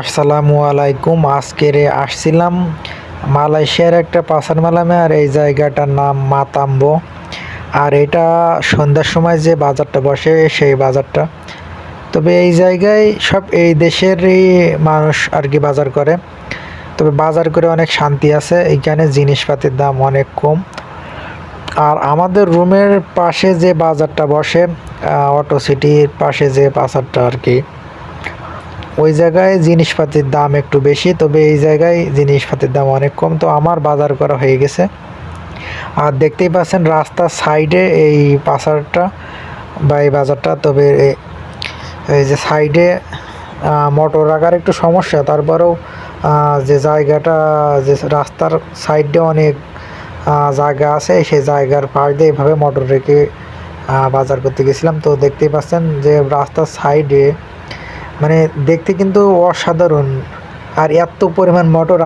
আসসালামু আলাইকুম। আজকের আসছিলাম মালয়েশিয়ার একটা পাসার মালামে, আর এই জায়গাটার নাম মাতাম্বো। আর এটা সন্ধ্যার সময় যে বাজারটা বসে, সেই বাজারটা। তবে এই জায়গায় সব এই দেশেরই মানুষ আর কি বাজার করে। তবে বাজার করে অনেক শান্তি আছে। এইখানে জিনিসপাতির দাম অনেক কম। আর আমাদের রুমের পাশে যে বাজারটা বসে অটো সিটির পাশে যে বাজারটা আর কি ওই জায়গায় জিনিসপাতির দাম একটু বেশি, তবে এই জায়গায় জিনিসপাতির দাম অনেক কম। তো আমার বাজার করা হয়ে গেছে। আর দেখতেই পাচ্ছেন রাস্তার সাইডে এই পাসারটা বা এই বাজারটা, তবে এই যে সাইডে মোটর রাখার একটু সমস্যা। তারপরেও যে জায়গাটা, যে রাস্তার সাইডে অনেক জায়গা আছে, সেই জায়গার পাশ দিয়ে এভাবে মোটর রেখে বাজার করতে গেছিলাম। তো দেখতেই পাচ্ছেন যে রাস্তার সাইডে মানে দেখতে কিন্তু অসাধারণ। আর এত পরিমাণ মোটর